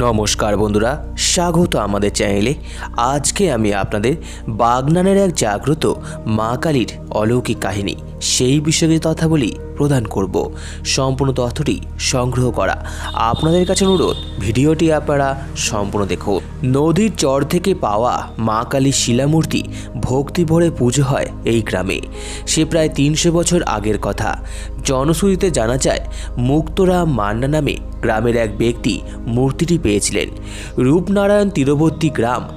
নমস্কার বন্ধুরা, স্বাগত আমাদের চ্যানেলে। আজকে আমি আপনাদের বাগনানের এক জাগ্রত মা কালীর অলৌকিক কাহিনী। সেই বিষয়ে তথা বলি প্রদান করব। সম্পূর্ণ তথ্যটি সংগ্রহ করা। আপনাদের কাছে অনুরোধ, ভিডিওটি আপনারা সম্পূর্ণ দেখুন। নদীর চর থেকে পাওয়া মা কালী শিলামূর্তি ভক্তি ভরে পুজো হয় এই গ্রামে। সে প্রায় তিনশো বছর আগের কথা। জনশ্রুতিতে জানা যায়, মুক্তরাম মান্না নামে গ্রামের এক ব্যক্তি মূর্তিটি পেয়েছিলেন। রূপনারায়ণ তীরবর্তী গ্রাম,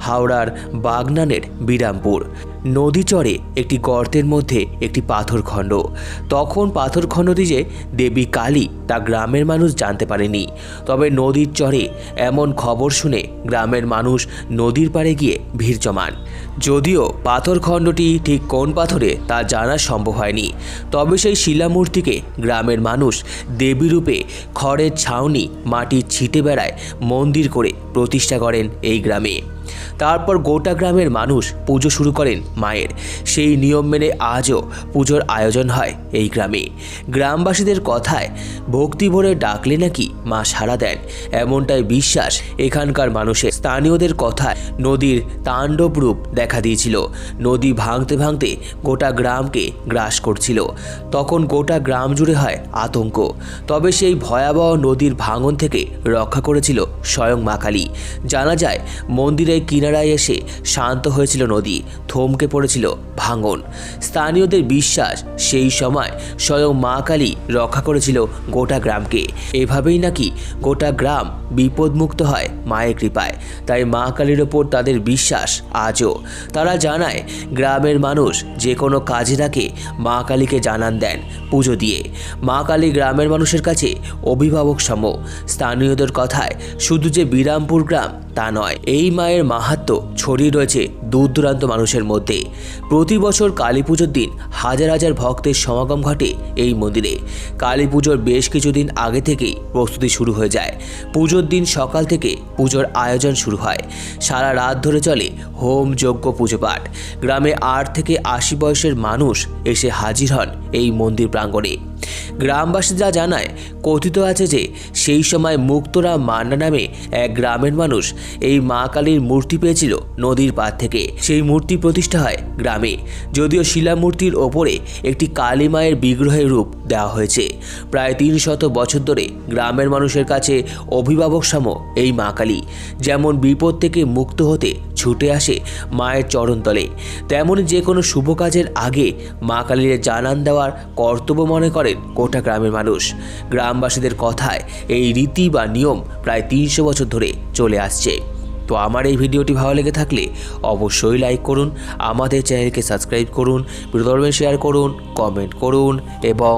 হাওড়ার বাগনানের বিরামপুর। নদীচরে একটি গর্তের মধ্যে একটি পাথরখণ্ড তখন পাথরখণ্ডটি যে দেবী কালী তা গ্রামের মানুষ জানতে পারেনি। তবে নদীর চরে এমন খবর শুনে গ্রামের মানুষ নদীর পাড়ে গিয়ে ভিড় জমান। যদিও পাথরখণ্ডটি ঠিক কোন পাথরে তা জানা সম্ভব হয়নি। তবে সেই শিলামূর্তিকে গ্রামের মানুষ দেবীরূপে খড়ের ছাউনি মাটির ছিটে বেড়ায় মন্দির করে প্রতিষ্ঠা করেন এই গ্রামে। তারপর গোটা গ্রামের মানুষ পুজো শুরু করেন মায়ের। সেই নিয়ম মেনে আজও পুজোর আয়োজন হয় এই গ্রামে। গ্রামবাসীদের কথায় ভক্তি ভরে ডাকলে নাকি মা সাড়া দেন। এমনটাই বিশ্বাস এখানকার মানুষের। স্থানীয়দের কথায় নদীর তাণ্ডব রূপ দেখা দিয়েছিল। নদী ভাঙতে ভাঙতে গোটা গ্রামকে গ্রাস করছিল। তখন গোটা গ্রাম জুড়ে হয় আতঙ্ক। তবে সেই ভয়াবহ নদীর ভাঙন থেকে রক্ষা করেছিল স্বয়ং মা কালী। জানা যায়, মন্দিরের কিনারায় এসে শান্ত হয়েছিল নদী। থমকে পড়েছিল ভাঙন। স্থানীয়দের বিশ্বাস সেই সময় স্বয়ং মা কালী রক্ষা করেছিল গোটা গ্রামকে। এভাবেই নাকি গোটা গ্রাম বিপদমুক্ত হয় মায়ের কৃপায়। তাই মা কালীর ওপর তাদের বিশ্বাস আজও। তারা জানায়, গ্রামের মানুষ যে কোনো কাজে রাখে মা কালীকে জানান দেন, পুজো দিয়ে। মা কালী গ্রামের মানুষের কাছে অভিভাবক সম। স্থানীয়দের কথায় শুধু যে বিরামপুর গ্রাম তা নয়, এই মায়ের মাহাত্ম্য ছড়িয়ে রয়েছে দূর দূরান্ত মানুষের মধ্যে প্রতি বছর কালী পুজোর দিন হাজার হাজার ভক্তের সমাগম ঘটে এই মন্দিরে। কালী পুজোর বেশ কিছুদিন আগে থেকেই প্রস্তুতি শুরু হয়ে যায়। পুজোর দিন সকাল থেকে পুজোর আয়োজন শুরু হয়। সারা রাত ধরে চলে হোম যজ্ঞ পুজো পাঠ। গ্রামে আট থেকে আশি বয়সের মানুষ এসে হাজির হন এই মন্দির প্রাঙ্গণে। গ্রামবাসীরা জানায়, কথিত আছে যে সেই সময় মুক্তরা মান্না নামে এক গ্রামের মানুষ এই মা কালীর মূর্তি পেয়েছিল নদীর পাড় থেকে। সেই মূর্তি প্রতিষ্ঠা হয় গ্রামে। যদিও শিলামূর্তির ওপরে একটি কালী মায়ের বিগ্রহের রূপ দেওয়া হয়েছে। প্রায় তিন শত বছর ধরে গ্রামের মানুষের কাছে অভিভাবক সম এই মা কালী। যেমন বিপদ থেকে মুক্ত হতে ছুটে আসে মায়ের চরণতলে। তেমনই যে কোনো শুভ কাজের আগে মা কালীর জানান দেওয়ার কর্তব্য মনে করেন গোটা গ্রামের মানুষ। গ্রামবাসীদের কথায় এই রীতি বা নিয়ম প্রায় তিনশো বছর ধরে চলে আসছে। তো আমার এই ভিডিওটি ভালো লেগে থাকলে অবশ্যই লাইক করুন, আমাদের চ্যানেলকে সাবস্ক্রাইব করুন ভিডিও শেয়ার করুন কমেন্ট করুন এবং